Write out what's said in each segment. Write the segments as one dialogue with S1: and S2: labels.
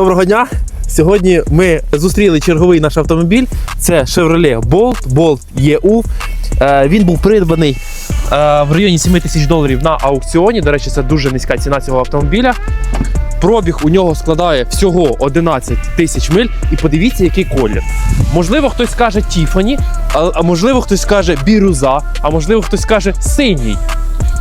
S1: Доброго дня! Сьогодні ми зустріли черговий наш автомобіль. Це Chevrolet Bolt, Bolt EU. Е, Він був придбаний е, в районі 7 тисяч доларів на аукціоні. До речі, це дуже низька ціна цього автомобіля. Пробіг у нього складає всього 11 тисяч миль. І подивіться, який колір. Можливо, хтось скаже Тіфані, а, можливо, хтось скаже бірюза, а можливо, хтось скаже синій.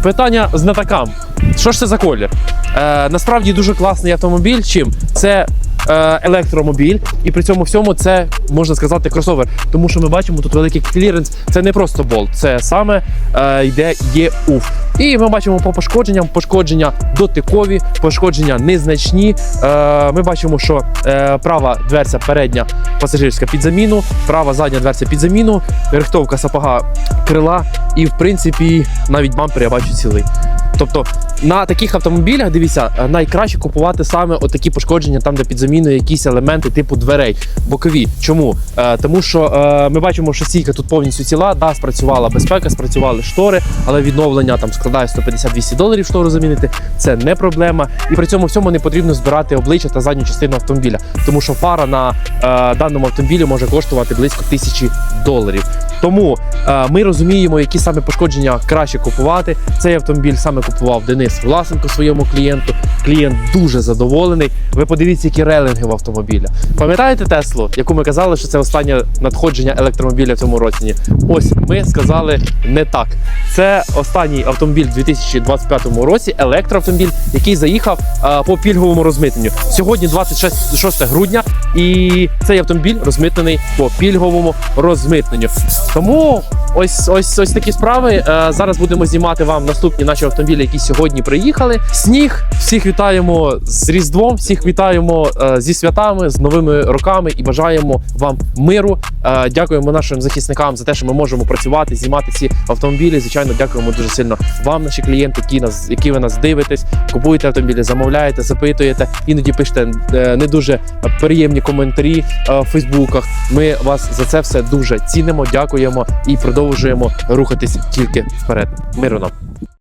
S1: Питання знатокам. Що ж це за колір? Е, насправді дуже класний автомобіль. Чим? Це е, електромобіль, і при цьому всьому це можна сказати кросовер. Тому що ми бачимо тут великий кліренс. Це не просто болт, це саме е, йде ЄУФ. І ми бачимо по пошкодженням пошкодження дотикові, пошкодження незначні. Е, ми бачимо, що е, права дверця передня пасажирська під заміну, права задня дверця під заміну, рихтовка сапога крила, і в принципі навіть бампер я бачу цілий. Тобто на таких автомобілях, дивіться, найкраще купувати саме отакі пошкодження, там де під заміною якісь елементи типу дверей, бокові. Чому? Е, тому що е, ми бачимо, що стійка тут повністю ціла, да, спрацювала безпека, спрацювали штори, але відновлення там складає 150-200 доларів штору замінити. Це не проблема. І при цьому всьому не потрібно збирати обличчя та задню частину автомобіля, тому що фара на е, даному автомобілі може коштувати близько тисячі доларів. Тому е, ми розуміємо, які саме пошкодження краще купувати. Цей автомобіль саме купував Денис Власенко своєму клієнту. Клієнт дуже задоволений. Ви подивіться, які релинги в автомобіля. Пам'ятаєте Теслу, яку ми казали, що це останнє надходження електромобіля в цьому році? Ось ми сказали не так. Це останній автомобіль у 2025 році, електроавтомобіль, який заїхав е, по пільговому розмитненню. Сьогодні 26 6 грудня, і цей автомобіль розмитнений по пільговому розмитненню. Тому ось ось ось такі справи. Е, зараз будемо знімати вам наступні наші автомобілі, які сьогодні приїхали. Сніг, всіх вітаємо з Різдвом, всіх вітаємо е, зі святами, з новими роками і бажаємо вам миру. Е, дякуємо нашим захисникам за те, що ми можемо працювати, знімати ці автомобілі. Звичайно, дякуємо дуже сильно вам, наші клієнти, які нас, які ви нас дивитесь, купуєте автомобілі, замовляєте, запитуєте, іноді пишете не дуже приємні коментарі в Фейсбуках. Ми вас за це все дуже цінимо, дякуємо і продовжуємо рухатись тільки вперед. Миру нам!